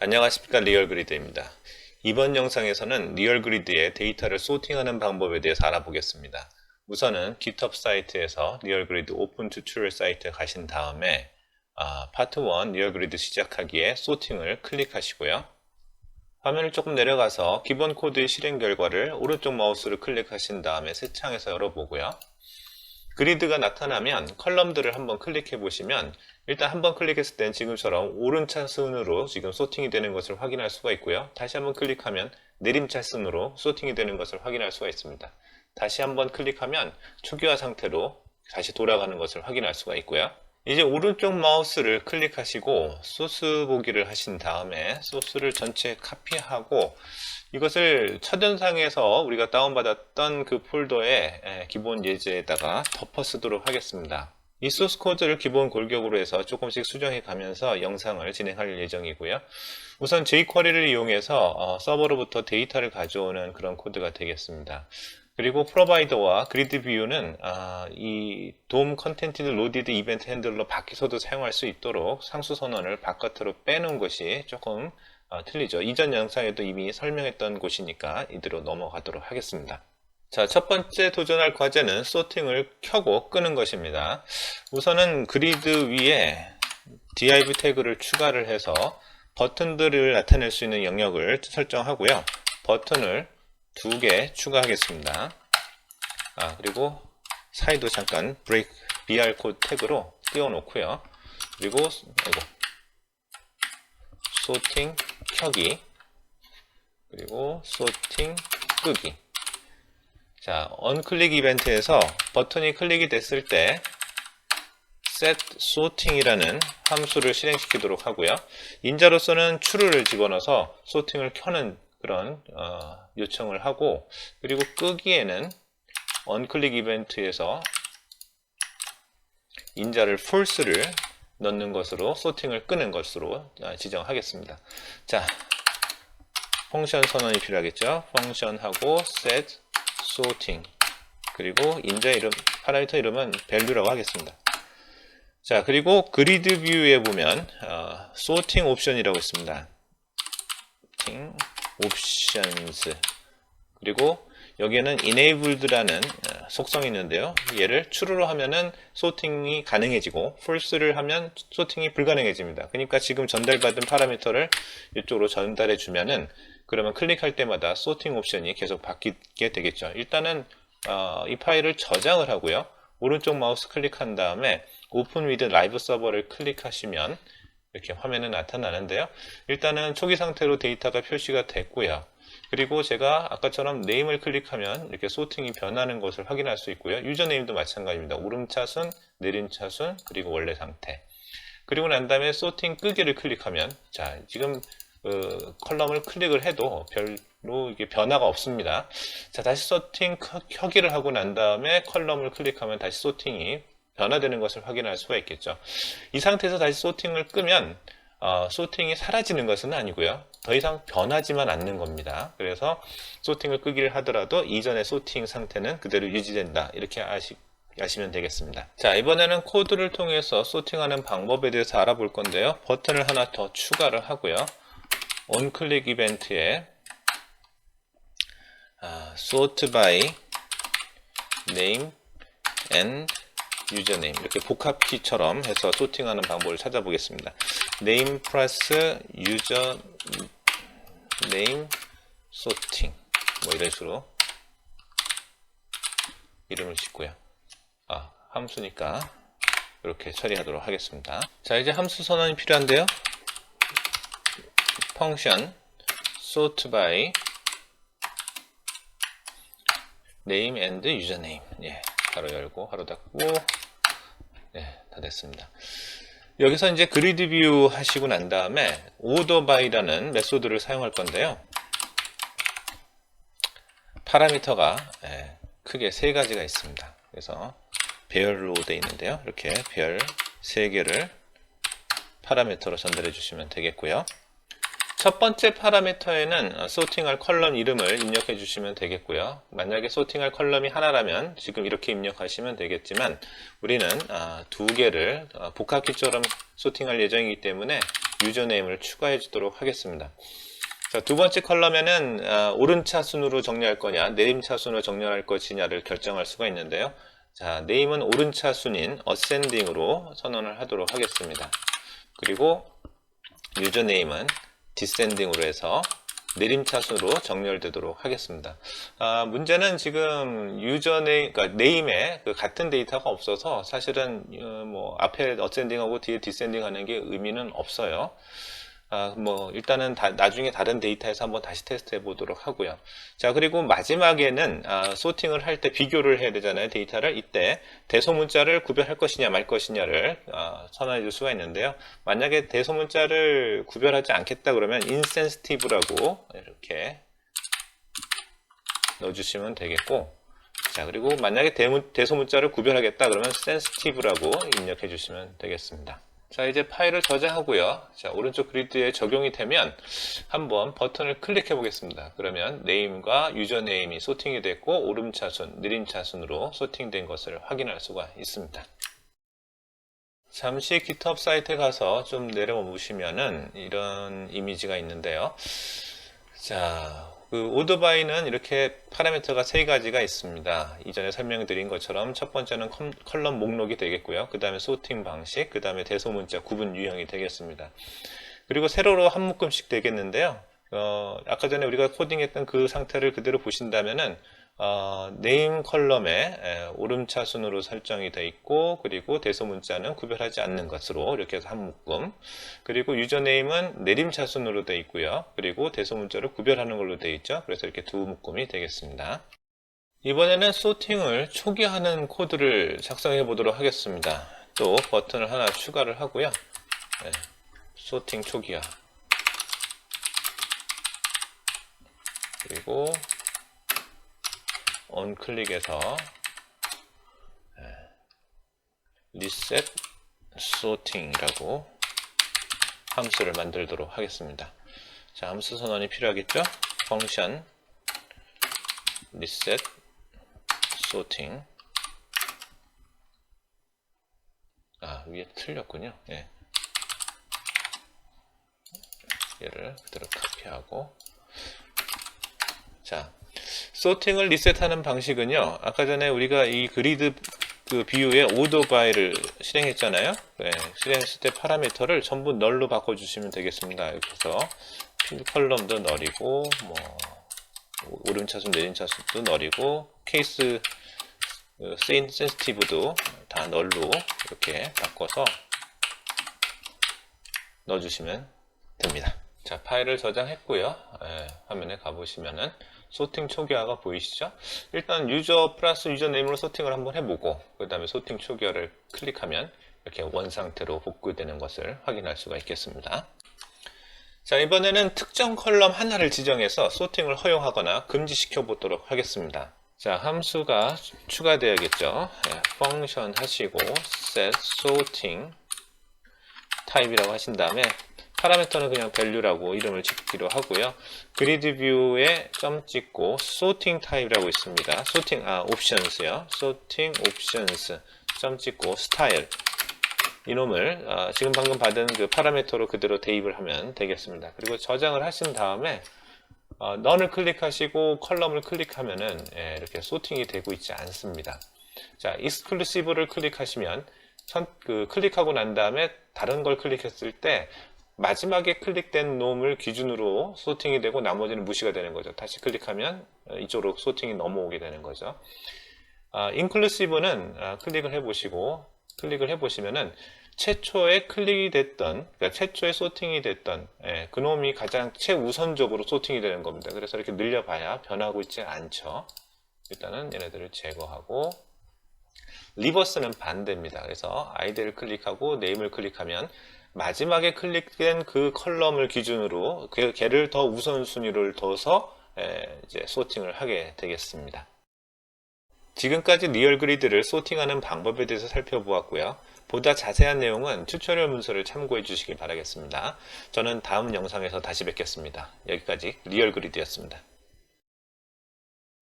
안녕하십니까 리얼그리드입니다. 이번 영상에서는 리얼그리드의 데이터를 소팅하는 방법에 대해서 알아보겠습니다. 우선은 GitHub 사이트에서 리얼그리드 오픈 튜토리얼 사이트에 가신 다음에 아, 파트 1 리얼그리드 시작하기에 소팅을 클릭하시고요. 화면을 조금 내려가서 기본 코드의 실행 결과를 오른쪽 마우스를 클릭하신 다음에 새 창에서 열어보고요. 그리드가 나타나면 컬럼들을 한번 클릭해 보시면 일단 한번 클릭했을 땐 지금처럼 오른차순으로 지금 소팅이 되는 것을 확인할 수가 있고요. 다시 한번 클릭하면 내림차순으로 소팅이 되는 것을 확인할 수가 있습니다. 다시 한번 클릭하면 초기화 상태로 다시 돌아가는 것을 확인할 수가 있고요. 이제 오른쪽 마우스를 클릭하시고 소스 보기를 하신 다음에 소스를 전체 카피하고 이것을 첫연상에서 우리가 다운받았던 그 폴더의 기본 예제에다가 덮어 쓰도록 하겠습니다. 이 소스 코드를 기본 골격으로 해서 조금씩 수정해 가면서 영상을 진행할 예정이고요. 우선 jQuery를 이용해서 어, 서버로부터 데이터를 가져오는 그런 코드가 되겠습니다. 그리고 프로바이더와 그리드 뷰는 아, 이돔 컨텐티드 로디드 이벤트 핸들러 밖에서도 사용할 수 있도록 상수 선언을 바깥으로 빼놓은 것이 조금 어, 틀리죠. 이전 영상에도 이미 설명했던 곳이니까 이대로 넘어가도록 하겠습니다. 자, 첫 번째 도전할 과제는 소팅을 켜고 끄는 것입니다. 우선은 그리드 위에 div 태그를 추가를 해서 버튼들을 나타낼 수 있는 영역을 설정하고요. 버튼을 두 개 추가하겠습니다. 아, 그리고 사이도 잠깐 break br 코드 태그로 띄워 놓고요. 그리고 아이고, 소팅 켜기 그리고 소팅 끄기 자, 언클릭 이벤트에서 버튼이 클릭이 됐을 때 set sorting이라는 함수를 실행시키도록 하고요. 인자로서는 true를 집어넣어서 소팅을 켜는 그런 어, 요청을 하고 그리고 끄기에는 언클릭 이벤트에서 인자를 false를 넣는 것으로 소팅을 끄는 것으로 지정하겠습니다. 자, 펑션 선언이 필요하겠죠. 펑션하고 set sorting 그리고 인자 이름 파라미터 이름은 value라고 하겠습니다. 자, 그리고 그리드 뷰에 보면 어, sorting 옵션이라고 있습니다. sorting options 그리고 여기에는 enabled라는 속성이 있는데요. 얘를 true로 하면은 소팅이 가능해지고 false를 하면 소팅이 불가능해집니다. 그러니까 지금 전달받은 파라미터를 이쪽으로 전달해 주면은 그러면 클릭할 때마다 소팅 옵션이 계속 바뀌게 되겠죠. 일단은 어, 이 파일을 저장을 하고요. 오른쪽 마우스 클릭한 다음에 오픈 위드 라이브 서버를 클릭하시면 이렇게 화면에 나타나는데요. 일단은 초기 상태로 데이터가 표시가 됐고요. 그리고 제가 아까처럼 네임을 클릭하면 이렇게 소팅이 변하는 것을 확인할 수 있고요. 유저네임도 마찬가지입니다. 오름차순, 내림차순, 그리고 원래 상태. 그리고 난 다음에 소팅 끄기를 클릭하면 자 지금 그 컬럼을 클릭을 해도 별로 이게 변화가 없습니다. 자 다시 소팅 켜기를 하고 난 다음에 컬럼을 클릭하면 다시 소팅이 변화되는 것을 확인할 수가 있겠죠. 이 상태에서 다시 소팅을 끄면 어, 소팅이 사라지는 것은 아니고요. 더 이상 변하지만 않는 겁니다. 그래서 소팅을 끄기를 하더라도 이전의 소팅 상태는 그대로 유지된다. 이렇게 아시, 아시면 되겠습니다. 자, 이번에는 코드를 통해서 소팅하는 방법에 대해서 알아볼 건데요. 버튼을 하나 더 추가를 하고요. onClick 이벤트에 아, sort by name and username 이렇게 복합키처럼 해서 소팅하는 방법을 찾아보겠습니다. name 플러스 user name sorting 뭐 이런 식으로 이름을 짓고요. 아, 함수니까 이렇게 처리하도록 하겠습니다. 자, 이제 함수 선언이 필요한데요. 펑션 sort by name and username 예, 바로 열고 바로 닫고 네, 다 됐습니다. 여기서 이제 그리드 뷰 하시고 난 다음에 order by라는 메소드를 사용할 건데요. 파라미터가 예, 크게 세 가지가 있습니다. 그래서 배열로 되어 있는데요. 이렇게 별세 개를 파라미터로 전달해 주시면 되겠고요. 첫 번째 파라미터에는 소팅할 컬럼 이름을 입력해 주시면 되겠고요. 만약에 소팅할 컬럼이 하나라면 지금 이렇게 입력하시면 되겠지만 우리는 두 개를 복합키처럼 소팅할 예정이기 때문에 유저네임을 추가해 주도록 하겠습니다. 자, 두 번째 컬럼에는 아, 오른차순으로 정리할 거냐, 내림차순으로 정리할 것이냐를 결정할 수가 있는데요. 자, 네임은 오른차순인 어센딩으로 선언을 하도록 하겠습니다. 그리고 유저네임은 디센딩으로 해서 내림차순으로 정렬되도록 하겠습니다. 아, 문제는 지금 유저네임, 그러니까 네임에 그 같은 데이터가 없어서 사실은 어, 뭐 앞에 어센딩하고 뒤에 디센딩 하는 게 의미는 없어요. 아, 뭐, 일단은 다, 나중에 다른 데이터에서 한번 다시 테스트 해 보도록 하고요. 자, 그리고 마지막에는, 아, 소팅을 할 때 비교를 해야 되잖아요. 데이터를. 이때 대소문자를 구별할 것이냐 말 것이냐를, 아, 선언해 줄 수가 있는데요. 만약에 대소문자를 구별하지 않겠다 그러면 insensitive라고 이렇게 넣어주시면 되겠고, 자, 그리고 만약에 대문, 대소문자를 구별하겠다 그러면 sensitive라고 입력해 주시면 되겠습니다. 자, 이제 파일을 저장하고요. 자, 오른쪽 그리드에 적용이 되면 한번 버튼을 클릭해 보겠습니다. 그러면 네임과 유저 네임이 소팅이 됐고 오름차순, 느림차순으로 소팅된 것을 확인할 수가 있습니다. 잠시 GitHub 사이트에 가서 좀 내려보시면은 이런 이미지가 있는데요. 자, 그 오토바이는 이렇게 파라미터가 세 가지가 있습니다. 이전에 설명드린 것처럼 첫 번째는 컬럼 목록이 되겠고요. 그 다음에 소팅 방식, 그 다음에 대소문자 구분 유형이 되겠습니다. 그리고 세로로 한 묶음씩 되겠는데요. 어, 아까 전에 우리가 코딩했던 그 상태를 그대로 보신다면은 어, 네임 컬럼에 에, 오름차순으로 설정이 되어 있고 그리고 대소 문자는 구별하지 않는 것으로 이렇게 해서 한 묶음. 그리고 유저네임은 내림차순으로 되어 있고요. 그리고 대소 문자를 구별하는 걸로 되어 있죠. 그래서 이렇게 두 묶음이 되겠습니다. 이번에는 소팅을 초기화하는 코드를 작성해 보도록 하겠습니다. 또 버튼을 하나 추가를 하고요. 네, 소팅 초기화. 그리고 on클릭해서 reset sorting이라고 함수를 만들도록 하겠습니다. 자, 함수 선언이 필요하겠죠? function reset sorting 아, 위에 틀렸군요. 예. 얘를 그대로 카피하고 자, 소팅을 리셋하는 방식은요. 아까 전에 우리가 이 그리드 그 비유에 오더 바이를 실행했잖아요. 네, 실행했을 때 파라미터를 전부 널로 바꿔주시면 되겠습니다. 필 컬럼도 널이고 뭐 오름차순 내림차순도 널이고 케이스 세인 센스티브도 다 널로 이렇게 바꿔서 넣어주시면 됩니다. 자 파일을 저장했고요. 네, 화면에 가보시면은 소팅 초기화가 보이시죠? 일단 유저 플러스 유저 네임으로 소팅을 한번 해보고 그 다음에 소팅 초기화를 클릭하면 이렇게 원 상태로 복구되는 것을 확인할 수가 있겠습니다. 자 이번에는 특정 컬럼 하나를 지정해서 소팅을 허용하거나 금지시켜 보도록 하겠습니다. 자 함수가 추가되어야겠죠. 네, 펑션 하시고 set sorting 타입이라고 하신 다음에 파라미터는 그냥 value라고 이름을 짓기로 하고요. 그리드 뷰에 점 찍고 sorting 타입이라고 있습니다. sorting 아 options요. sorting options 점 찍고 style 이놈을 어, 지금 방금 받은 그 파라미터로 그대로 대입을 하면 되겠습니다. 그리고 저장을 하신 다음에 어, none을 클릭하시고 컬럼을 클릭하면은 예, 이렇게 소팅이 되고 있지 않습니다. 자, exclusive를 클릭하시면 선, 그 클릭하고 난 다음에 다른 걸 클릭했을 때 마지막에 클릭된 놈을 기준으로 소팅이 되고 나머지는 무시가 되는 거죠. 다시 클릭하면 이쪽으로 소팅이 넘어오게 되는 거죠. 아, 인클루시브는 아, 클릭을 해보시고 클릭을 해보시면은 최초에 클릭이 됐던 그러니까 최초에 소팅이 됐던 예, 그 놈이 가장 최우선적으로 소팅이 되는 겁니다. 그래서 이렇게 늘려봐야 변하고 있지 않죠. 일단은 얘네들을 제거하고 리버스는 반대입니다. 그래서 아이디를 클릭하고 네임을 클릭하면 마지막에 클릭된 그 컬럼을 기준으로 그 걔를 더 우선순위를 둬서 이제 소팅을 하게 되겠습니다. 지금까지 리얼 그리드를 소팅하는 방법에 대해서 살펴보았고요. 보다 자세한 내용은 튜토리얼 문서를 참고해 주시길 바라겠습니다. 저는 다음 영상에서 다시 뵙겠습니다. 여기까지 리얼 그리드였습니다.